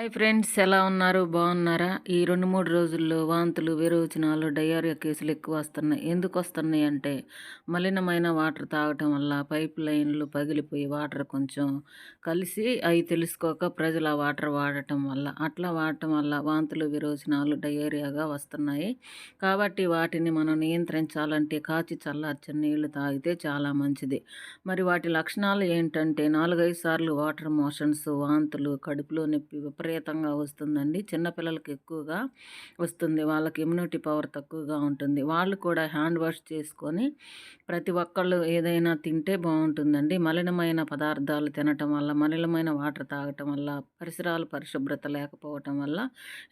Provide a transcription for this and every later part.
Hi friends ఎలా ఉన్నారు? బాగున్నారా? ఈ రెండు మూడు రోజుల్లో వాంతులు విరోచనాలు డయేరియా కేసులు ఎక్కువ వస్తున్నాయి. ఎందుకు వస్తున్నాయి అంటే మలినమైన వాటర్ తాగటం వల్ల పైప్ లైన్లు పగిలిపోయి వాటర్ కొంచెం కలిసి అవి తెలుసుకోక ప్రజలు ఆ వాటర్ వాడటం వల్ల అట్లా వాడటం వల్ల వాంతులు విరోచనాలు డయేరియాగా వస్తున్నాయి. కాబట్టి వాటిని మనం నియంత్రించాలంటే కాచి చల్లార్చిన నీళ్ళు తాగితే చాలా మంచిది. మరి వాటి లక్షణాలు ఏంటంటే నాలుగైదు సార్లు వాటర్ మోషన్స్ వాంతులు కడుపులో నొప్పి విపరీతంగా వస్తుందండి. చిన్నపిల్లలకి ఎక్కువగా వస్తుంది. వాళ్ళకి ఇమ్యూనిటీ పవర్ తక్కువగా ఉంటుంది. వాళ్ళు కూడా హ్యాండ్ వాష్ చేసుకొని ప్రతి ఒక్కళ్ళు ఏదైనా తింటే బాగుంటుందండి. మలినమైన పదార్థాలు తినటం వల్ల మలినమైన వాటర్ తాగటం వల్ల పరిసరాలు పరిశుభ్రత లేకపోవటం వల్ల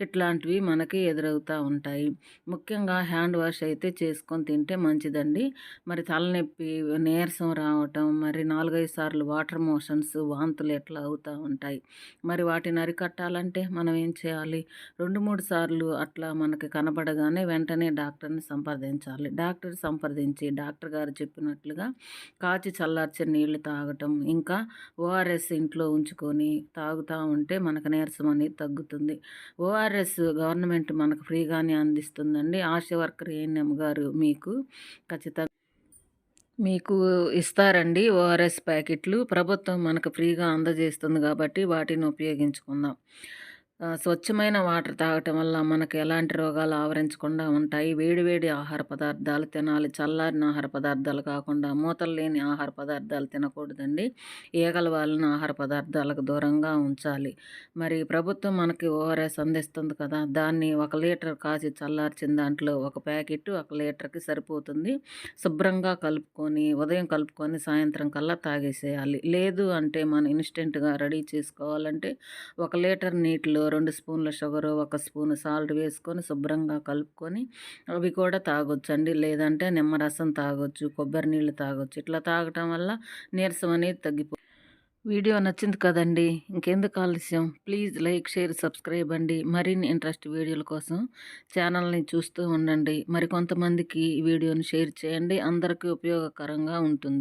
ఇట్లాంటివి మనకి ఎదురవుతూ ఉంటాయి. ముఖ్యంగా హ్యాండ్ వాష్ అయితే చేసుకొని తింటే మంచిదండి. మరి తలనొప్పి నీరసం రావటం మరి నాలుగైదు సార్లు వాటర్ మోషన్స్ వాంతులు ఎట్లా అవుతూ ఉంటాయి. మరి వాటిని అరికట్టాలి పెట్టాలంటే మనం ఏం చేయాలి? రెండు మూడు సార్లు అట్లా మనకి కనబడగానే వెంటనే డాక్టర్ని సంప్రదించాలి. డాక్టర్ సంప్రదించి డాక్టర్ గారు చెప్పినట్లుగా కాచి చల్లార్చిన నీళ్ళు తాగటం ఇంకా ఓఆర్ఎస్ ఇంట్లో ఉంచుకొని తాగుతూ ఉంటే మనకు నీరసం అనేది తగ్గుతుంది. ఓఆర్ఎస్ గవర్నమెంట్ మనకు ఫ్రీగానే అందిస్తుందండి. ఆశా వర్కర్ ఏఎన్ఎం గారు మీకు ఖచ్చితంగా మీకు ఇస్తారండి ఓఆర్ఎస్ ప్యాకెట్లు. ప్రభుత్వం మనకు ఫ్రీగా అందజేస్తుంది కాబట్టి వాటిని ఉపయోగించుకుందాం. స్వచ్ఛమైన వాటర్ తాగటం వల్ల మనకు ఎలాంటి రోగాలు ఆవరించకుండా ఉంటాయి. వేడివేడి ఆహార పదార్థాలు తినాలి. చల్లారిన ఆహార పదార్థాలు కాకుండా మూతలు లేని ఆహార పదార్థాలు తినకూడదండి. ఈగల వాళ్ళని ఆహార పదార్థాలకు దూరంగా ఉంచాలి. మరి ప్రభుత్వం మనకి ఓఆర్ఎస్ అందిస్తుంది కదా దాన్ని ఒక లీటర్ కాసి చల్లార్చిన దాంట్లో ఒక ప్యాకెట్ ఒక లీటర్కి సరిపోతుంది. శుభ్రంగా కలుపుకొని ఉదయం కలుపుకొని సాయంత్రం కల్లా తాగేసేయాలి. లేదు అంటే మనం ఇన్స్టెంట్గా రెడీ చేసుకోవాలంటే ఒక లీటర్ నీటిలో రెండు స్పూన్ల షుగరు ఒక స్పూన్ సాల్ట్ వేసుకొని శుభ్రంగా కలుపుకొని అవి కూడా తాగొచ్చు అండి. లేదంటే నిమ్మరసం తాగొచ్చు కొబ్బరి నీళ్ళు తాగొచ్చు. ఇట్లా తాగటం వల్ల నీరసం అనేది తగ్గిపో వీడియో నచ్చింది కదండి. ఇంకెందుకు ఆలస్యం? ప్లీజ్ లైక్ షేర్ సబ్స్క్రైబ్ అండి. మరిన్ని ఇంట్రెస్ట్ వీడియోల కోసం ఛానల్ని చూస్తూ ఉండండి. మరి కొంతమందికి ఈ వీడియోని షేర్ చేయండి. అందరికీ ఉపయోగకరంగా ఉంటుంది.